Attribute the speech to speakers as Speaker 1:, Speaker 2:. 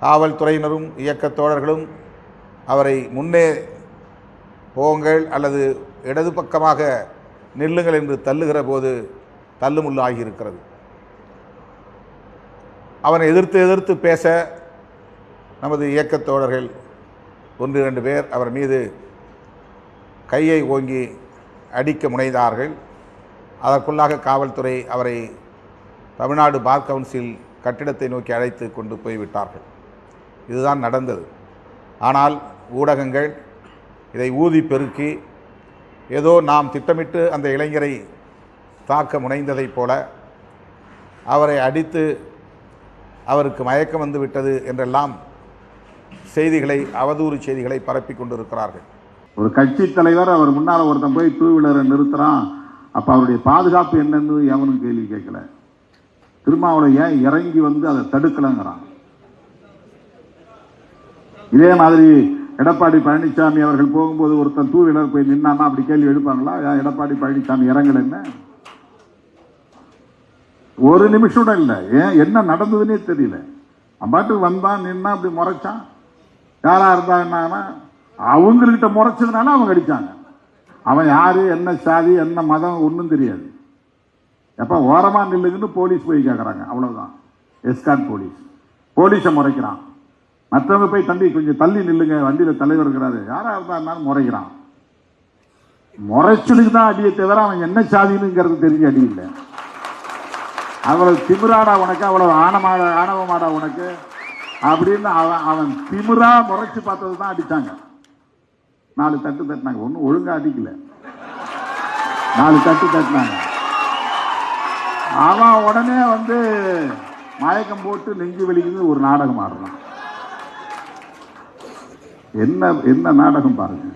Speaker 1: காவல்துறையினரும் இயக்கத் தோழர்களும் அவரை முன்னே போங்கள் அல்லது இடது பக்கமாக நில்லுங்கள் என்று தள்ளுகிற போது தள்ளுமுள்ளு ஆகியிருக்கிறது அவனை எதிர்த்து எதிர்த்து பேச நமது இயக்கத் தோழர்கள் ஒன்று இரண்டு பேர் அவர் மீது கையை ஓங்கி அடிக்க முனைந்தார்கள். அதற்குள்ளாக காவல்துறை அவரை தமிழ்நாடு பார் கவுன்சில் கட்டிடத்தை நோக்கி அழைத்து கொண்டு போய்விட்டார்கள். இதுதான் நடந்தது. ஆனால் ஊடகங்கள் இதை ஊதி பெருக்கி ஏதோ நாம் திட்டமிட்டு அந்த இளைஞரை தாக்க முனைந்ததைப் போல அவரை அடித்து அவருக்கு மயக்கம் வந்து விட்டது என்றெல்லாம் செய்திகளை அவதூறு செய்திகளை பரப்பி கொண்டிருக்கிறார்கள்.
Speaker 2: ஒரு கட்சி தலைவர் அவர் முன்னால் ஒருத்தன் போய் டூ வீலரை நிறுத்துகிறான் அப்போ அவருடைய பாதுகாப்பு என்னன்னு எவனும் கேள்வி கேட்கல. திருமாவளை ஏன் இறங்கி வந்து அதை தடுக்கலைங்கிறான்? இதே மாதிரி எடப்பாடி பழனிசாமி அவர்கள் போகும்போது ஒருத்தன் டூ வீலர் போய் நின்னான்னா அப்படி கேள்வி எழுப்பாங்களா? எடப்பாடி பழனிசாமி இறங்கல என்ன? ஒரு நிமிஷம் இல்லை. ஏன்? என்ன நடந்ததுன்னே தெரியல. அவன் பாட்டுக்கு வந்தான் நின்னா அப்படி முறைச்சான். யாரா இருந்தா என்னன்னா அவங்ககிட்ட முறைச்சதுனால அவங்க அடிச்சாங்க. அவன் யாரு என்ன சாதி என்ன மதம் ஒன்றும் தெரியாது. எப்போ ஓரமாக நில்லுங்கன்னு போலீஸ் போய் கேட்குறாங்க அவ்வளோதான் எஸ்கான் போலீஸ். போலீஸை முறைக்கிறான். மற்றவங்க போய் தம்பி கொஞ்சம் தள்ளி நில்லுங்க வண்டியில் தலைவர் இருக்கிறாரு. யாராக இருந்தாருனாலும் முறைக்கிறான் முறைச்சலுக்கு தான் அடியை தவிர அவன் என்ன சாதினுங்கிறது தெரிஞ்சு அடி இல்லை. அவ்வளவு திமிராடா உனக்கு அவ்வளவு ஆணமாட ஆணவமாடா உனக்கு. அப்படின்னு அவன் அவன் திமிரா முறைச்சு பார்த்தது தான் அடித்தாங்க நாலு தட்டு தட்டினாங்க. ஒன்றும் ஒழுங்காக அடிக்கல. நாலு தட்டு தட்டினாங்க. அவன் உடனே வந்து மயக்கம் போட்டு நெஞ்சு வலிக்குது ஒரு நாடகம் ஆடுறான். என்ன என்ன நாடகம் பாருங்கள்